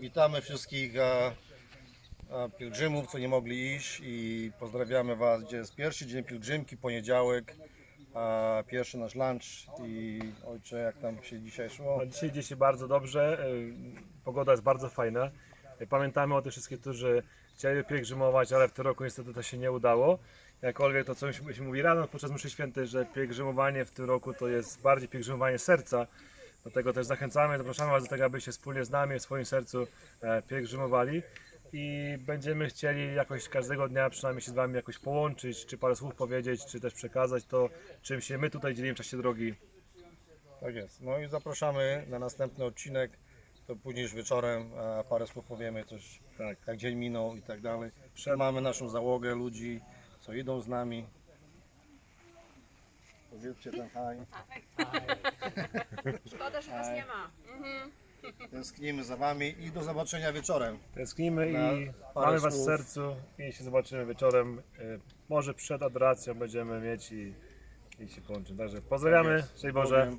Witamy wszystkich e, e, pielgrzymów, co nie mogli iść i pozdrawiamy Was, gdzie jest pierwszy dzień pielgrzymki, poniedziałek, e, pierwszy nasz lunch i ojcze, jak tam się dzisiaj szło? Dzisiaj idzie się bardzo dobrze, y, pogoda jest bardzo fajna. Y, Pamiętamy o tych wszystkich, którzy chcieli pielgrzymować, ale w tym roku niestety to się nie udało. Jakkolwiek to co się mówi rano podczas mszy świętej, że pielgrzymowanie w tym roku to jest bardziej pielgrzymowanie serca. Dlatego też zachęcamy, zapraszamy Was do tego, abyście wspólnie z nami w swoim sercu e, pielgrzymowali. I będziemy chcieli jakoś każdego dnia przynajmniej się z Wami jakoś połączyć, czy parę słów powiedzieć, czy też przekazać to, czym się my tutaj dzielimy w czasie drogi. Tak jest. No i zapraszamy na następny odcinek, to później już wieczorem parę słów powiemy też, Tak. jak dzień minął i tak dalej. Mamy naszą załogę ludzi, co idą z nami. Powiedzcie ten haj. Szkoda, że was nie ma. Tęsknimy za Wami i do zobaczenia wieczorem. Tęsknimy Na i parę mamy Was w słów. sercu i się zobaczymy wieczorem. Y, Może przed adoracją będziemy mieć i, i się połączymy. Także pozdrawiamy, Tak szczęść Boże.